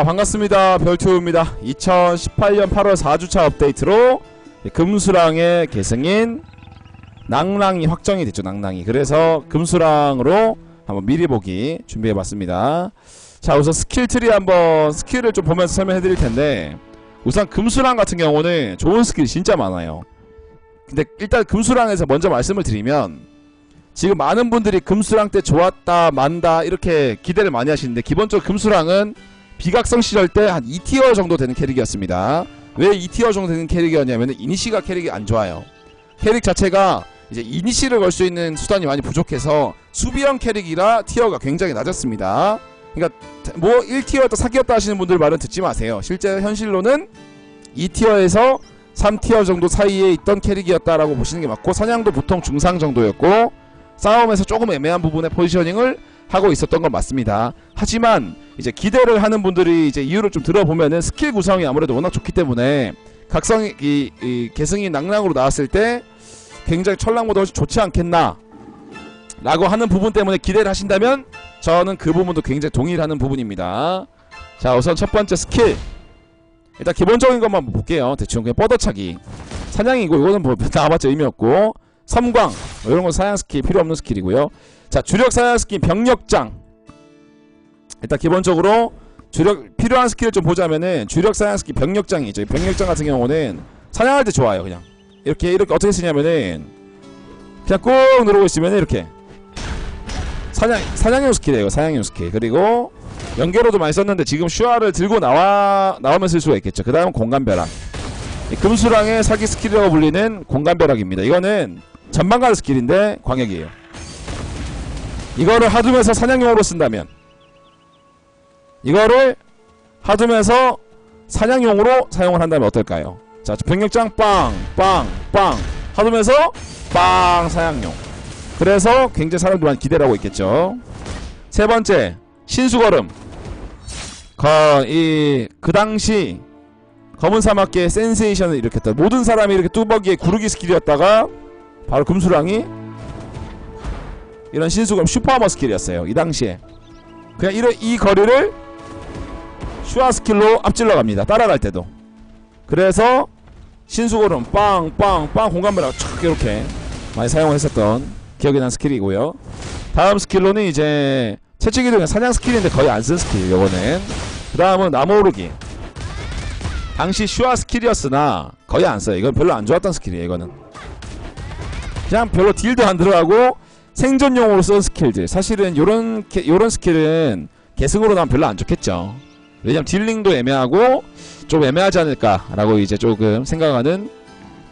자 반갑습니다. 별투입니다. 2018년 8월 4주차 업데이트로 금수랑의 계승인 낭랑이 확정이 됐죠 낭랑이. 그래서 금수랑으로 한번 미리 보기 준비해봤습니다. 자 우선 스킬 트리 한번 스킬을 좀 보면서 설명해 드릴 텐데 우선 금수랑 같은 경우는 좋은 스킬이 진짜 많아요. 근데 일단 금수랑에서 먼저 말씀을 드리면 지금 많은 분들이 금수랑 때 좋았다 만다 이렇게 기대를 많이 하시는데 기본적으로 금수랑은 비각성 시절 때 한 2티어 정도 되는 캐릭이었습니다. 왜 2티어 정도 되는 캐릭이었냐면 이니시가 캐릭이 안 좋아요. 캐릭 자체가 이제 이니시를 걸 수 있는 수단이 많이 부족해서 수비형 캐릭이라 티어가 굉장히 낮았습니다. 그러니까 뭐 1티어였다 4티어였다 하시는 분들 말은 듣지 마세요. 실제 현실로는 2티어에서 3티어 정도 사이에 있던 캐릭이었다라고 보시는 게 맞고 사냥도 보통 중상 정도였고 싸움에서 조금 애매한 부분의 포지셔닝을 하고 있었던 건 맞습니다. 하지만 이제 기대를 하는 분들이 이제 이유를 좀 들어보면은 스킬 구성이 아무래도 워낙 좋기 때문에 각성이 이, 이 계승이 낭랑으로 나왔을 때 굉장히 철랑보다 훨씬 좋지 않겠나 라고 하는 부분 때문에 기대를 하신다면 저는 그 부분도 굉장히 동의를 하는 부분입니다. 자 우선 첫 번째 스킬 일단 기본적인 것만 볼게요. 대충 그냥 뻗어차기 사냥이고 이거는 뭐 나와봤자 의미 없고 섬광 뭐 이런 건 사냥 스킬 필요 없는 스킬이고요. 자 주력 사냥 스킬 병력장 일단 기본적으로 주력 필요한 스킬을 좀 보자면은 주력 사냥 스킬 병력장이 있죠. 이 병력장 같은 경우는 사냥할 때 좋아요. 그냥 이렇게 이렇게 어떻게 쓰냐면은 그냥 꾹 누르고 있으면 이렇게 사냥 사냥용 스킬이에요. 사냥용 스킬 그리고 연계로도 많이 썼는데 지금 슈아를 들고 나와 나오면 쓸 수가 있겠죠. 그 다음은 공간 벼락 이 금수랑의 사기 스킬이라고 불리는 공간 벼락입니다. 이거는 전방 가는 스킬인데 광역이에요. 이거를 하둠에서 사냥용으로 쓴다면 이거를 하둠에서 사냥용으로 사용을 한다면 어떨까요? 자, 병력장 빵, 빵, 빵. 하둠에서 빵 사냥용. 그래서 굉장히 사람들이 많이 기대를 하고 있겠죠. 세 번째, 신수걸음. 거, 이, 그 당시 검은 사막계 센세이션을 일으켰다. 모든 사람이 이렇게 뚜벅이의 구르기 스킬이었다가 바로 금수랑이 이런 신수검 슈퍼하머 스킬이었어요. 이 당시에. 그냥 이런 이 거리를 슈아 스킬로 앞질러 갑니다. 따라갈 때도. 그래서 신수고름 빵빵빵 공간배락 촥 이렇게 많이 사용을 했었던 기억이 난 스킬이고요. 다음 스킬로는 이제 채찍이도 그냥 사냥 스킬인데 거의 안 쓴 스킬 요거는. 그 다음은 나무 오르기. 당시 슈아 스킬이었으나 거의 안 써요. 이건 별로 안 좋았던 스킬이에요. 이거는. 그냥 별로 딜도 안 들어가고 생존용으로 쓴 스킬들. 사실은 요런 게- 요런 스킬은 계승으로 나면 별로 안 좋겠죠. 왜냐면 딜링도 애매하고 좀 애매하지 않을까라고 이제 조금 생각하는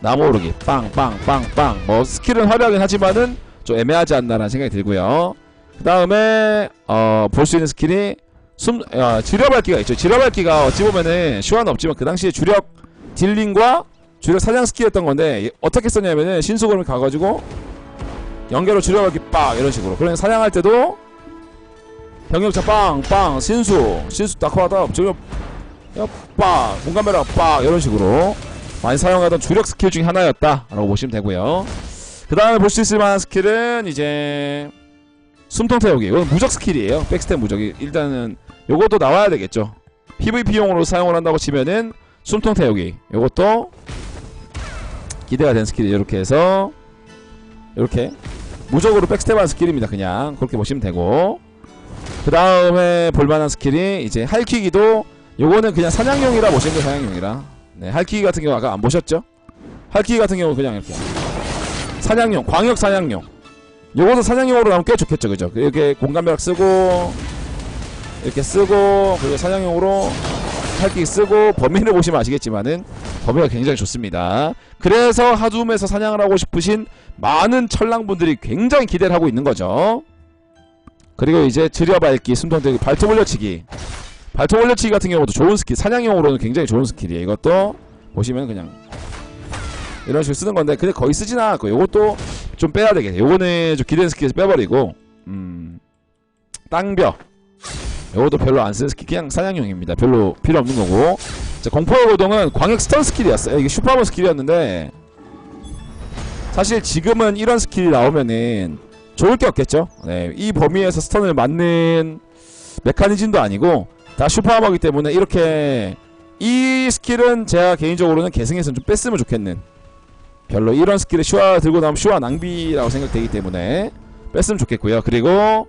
나무 오르기 빵빵빵빵 뭐 스킬은 화려하긴 하지만은 좀 애매하지 않나라는 생각이 들고요. 그 다음에 어, 볼 수 있는 스킬이 숨 어, 지뢰밟기가 있죠. 지뢰밟기가 어찌 보면은 시화는 없지만 그 당시에 주력 딜링과 주력 사냥 스킬이었던 건데 이- 어떻게 썼냐면은 신수검을 가가지고 연계로 주력하기 빡 이런 식으로. 그러면 사냥할 때도 병력차 빵빵 신수. 신수 딱 하다 저기 빡 공감매라 빡 이런 식으로 많이 사용하던 주력 스킬 중에 하나였다라고 보시면 되고요. 그 다음에 볼 수 있을 만한 스킬은 이제 숨통 태우기. 이건 무적 스킬이에요. 백스텝 무적이. 일단은 요것도 나와야 되겠죠. PVP용으로 사용을 한다고 치면은 숨통 태우기. 요것도 기대가 된 스킬이 이렇게 해서 이렇게 무적으로 백스텝하는 스킬입니다 그냥. 그렇게 보시면 되고. 그 다음에 볼만한 스킬이 이제 할퀴기도 요거는 그냥 사냥용이라 보시면 돼요 사냥용이라. 네 할퀴기 같은 경우 아까 안 보셨죠? 할퀴기 같은 경우 그냥 이렇게. 사냥용 광역 사냥용. 요것도 사냥용으로 나오면 꽤 좋겠죠 그죠? 이렇게 공간벼락 쓰고 이렇게 쓰고 그리고 사냥용으로 할퀴기 쓰고 범위를 보시면 아시겠지만은 범위가 굉장히 좋습니다. 그래서 하둠에서 사냥을 하고 싶으신 많은 철랑분들이 굉장히 기대를 하고 있는 거죠. 그리고 이제 들여밟기, 숨통대기, 발톱 올려치기. 발톱 올려치기 같은 경우도 좋은 스킬 사냥용으로는 굉장히 좋은 스킬이에요. 이것도 보시면 그냥 이런 식으로 쓰는 건데 근데 거의 쓰진 않았고 요것도 좀 빼야 되겠네 요거는 좀 기대는 스킬에서 빼버리고 음 땅벼. 요것도 별로 안 쓰는 스킬 그냥 사냥용입니다. 별로 필요 없는 거고. 자, 공포의 고동은 광역 스턴 스킬이었어요. 이게 슈퍼버 스킬이었는데 사실 지금은 이런 스킬이 나오면은 좋을 게 없겠죠. 네, 이 범위에서 스턴을 맞는 메커니즘도 아니고 다 슈퍼하머기 때문에 이렇게 이 스킬은 제가 개인적으로는 계승해서 좀 뺐으면 좋겠는 별로 이런 스킬을 슈아 들고 나오면 슈아 낭비라고 생각되기 때문에 뺐으면 좋겠고요. 그리고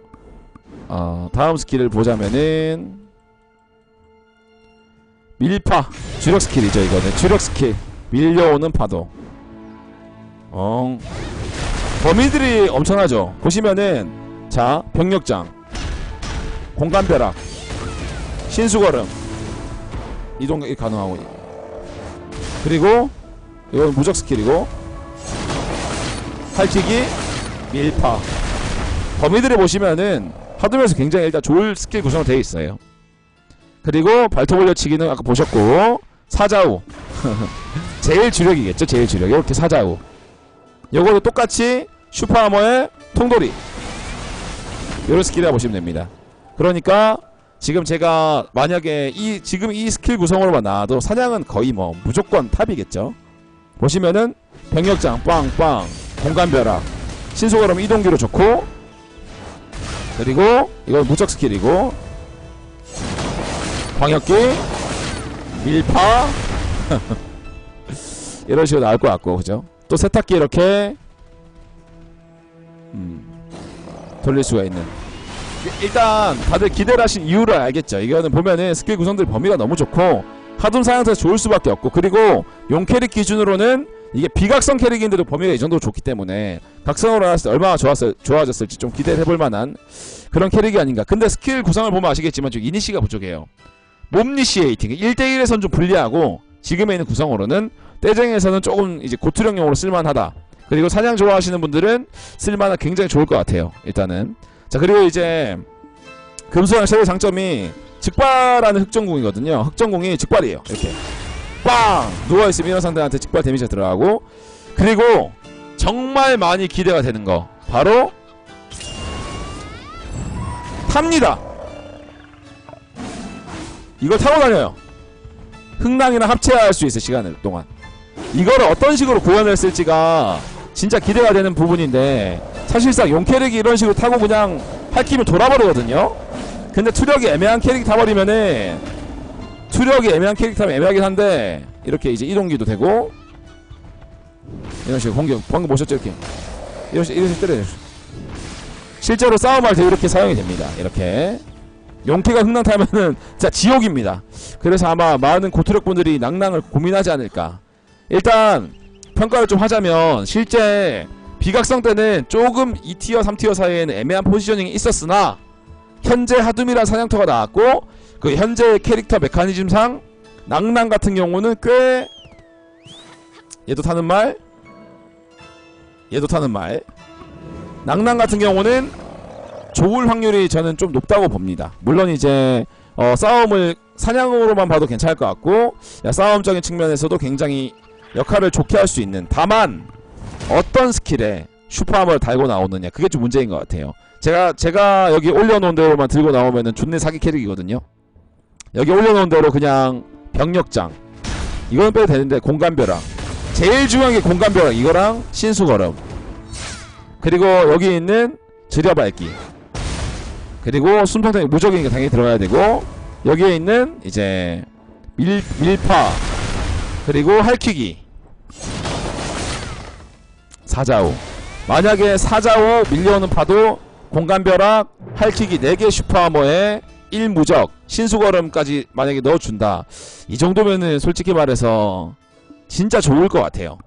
어, 다음 스킬을 보자면은 밀파. 주력 스킬이죠 이거는. 주력 스킬. 밀려오는 파도. 어 범위들이 엄청나죠. 보시면은 자 병력장. 공간벼락. 신수걸음. 이동이 가능하고. 그리고 이건 무적 스킬이고. 팔찌기 밀파. 범위들을 보시면은 하드면서 굉장히 일단 좋을 스킬 구성으로 되어 있어요 그리고 발톱 올려치기는 아까 보셨고 사자우. 제일 주력이겠죠? 제일 주력 이렇게 사자우. 요거도 똑같이 슈퍼하머의 통돌이. 요런 스킬이라 보시면 됩니다. 그러니까 지금 제가 만약에 이 지금 이 스킬 구성으로만 나와도 사냥은 거의 뭐 무조건 탑이겠죠? 보시면은 병력장 빵빵 공간벼락 신속어럼 이동기로 좋고 그리고 이건 무적 스킬이고 광역기. 밀파. 이런 식으로 나올 것 같고 그죠? 또 세탁기 이렇게 음, 돌릴 수가 있는. 일단 다들 기대를 하신 이유를 알겠죠. 이거는 보면은 스킬 구성들 범위가 너무 좋고 하둠 사양에서 좋을 수밖에 없고 그리고 용 캐릭 기준으로는 이게 비각성 캐릭인데도 범위가 이 정도로 좋기 때문에 각성으로 나왔을 때 얼마나 좋았을, 좋아졌을지 좀 기대를 해볼 만한 그런 캐릭이 아닌가. 근데 스킬 구성을 보면 아시겠지만 좀 이니시가 부족해요 몸니시에이팅 1대1에선 좀 불리하고 지금에 있는 구성으로는 떼쟁에서는 조금 이제 고투력용으로 쓸만하다. 그리고 사냥 좋아하시는 분들은 쓸만한 굉장히 좋을 것 같아요 일단은. 자 그리고 이제 금수랑 최대 장점이 직발하는 흑전궁이거든요. 흑전궁이 직발이에요 이렇게. 빵! 누워있으면 이런 상대한테 직발 데미지가 들어가고 그리고 정말 많이 기대가 되는 거 바로 탑니다 이걸 타고 다녀요. 흥랑이랑 합체할 수 있어 시간을 동안. 이거를 어떤 식으로 구현을 했을지가 진짜 기대가 되는 부분인데 사실상 용 캐릭이 이런 식으로 타고 그냥 할키면 돌아버리거든요. 근데 투력이 애매한 캐릭 타버리면은 투력이 애매한 캐릭 타면 애매하긴 한데 이렇게 이제 이동기도 되고 이런 식으로 공격 방금 보셨죠 이렇게? 이런 식으로 이런 식으로 때려요 실제로 싸움할 때 이렇게 사용이 됩니다. 이렇게 용캐가 흥랑 타면은 진짜 지옥입니다. 그래서 아마 많은 고투력 분들이 낭낭을 고민하지 않을까. 일단 평가를 좀 하자면 실제 비각성 때는 조금 2티어 3티어 사이에는 애매한 포지셔닝이 있었으나 현재 하둠이란 사냥터가 나왔고 그 현재 캐릭터 메커니즘상 낭낭 같은 경우는 꽤 얘도 타는 말? 얘도 타는 말. 낭낭 같은 경우는 좋을 확률이 저는 좀 높다고 봅니다. 물론 이제 어, 싸움을 사냥으로만 봐도 괜찮을 것 같고 야, 싸움적인 측면에서도 굉장히 역할을 좋게 할 수 있는 다만 어떤 스킬에 슈퍼하머를 달고 나오느냐 그게 좀 문제인 것 같아요. 제가 제가 여기 올려놓은 대로만 들고 나오면은 존내 사기 캐릭이거든요. 여기 올려놓은 대로 그냥 병력장. 이거는 빼도 되는데 공간벼락 제일 중요한 게 공간벼락 이거랑 신수걸음. 그리고 여기 있는 지려밟기 그리고 숨통탱이 무적이니까 당연히 들어가야 되고 여기에 있는 이제 밀, 밀파 그리고 할퀴기. 사자우. 만약에 사자우 밀려오는 파도 공간벼락 할퀴기 4개 슈퍼하머에 1무적 신수걸음까지 만약에 넣어준다. 이 정도면은 솔직히 말해서 진짜 좋을 것 같아요.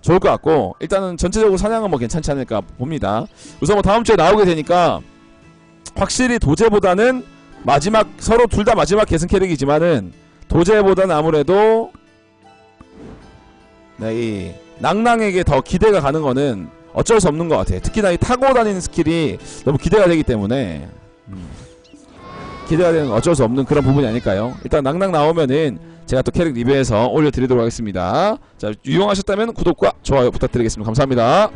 좋을 것 같고 일단은 전체적으로 사냥은 뭐 괜찮지 않을까 봅니다. 우선 뭐 다음주에 나오게 되니까 확실히 도제보다는 마지막 서로 둘 다 마지막 계승 캐릭이지만은 도제보다는 아무래도 네, 이 낭낭에게 더 기대가 가는 거는 어쩔 수 없는 것 같아요. 특히나 이 타고 다니는 스킬이 너무 기대가 되기 때문에 음, 기대가 되는 건 어쩔 수 없는 그런 부분이 아닐까요? 일단 낭낭 나오면은 제가 또 캐릭 리뷰해서 올려드리도록 하겠습니다. 자 유용하셨다면 구독과 좋아요 부탁드리겠습니다. 감사합니다.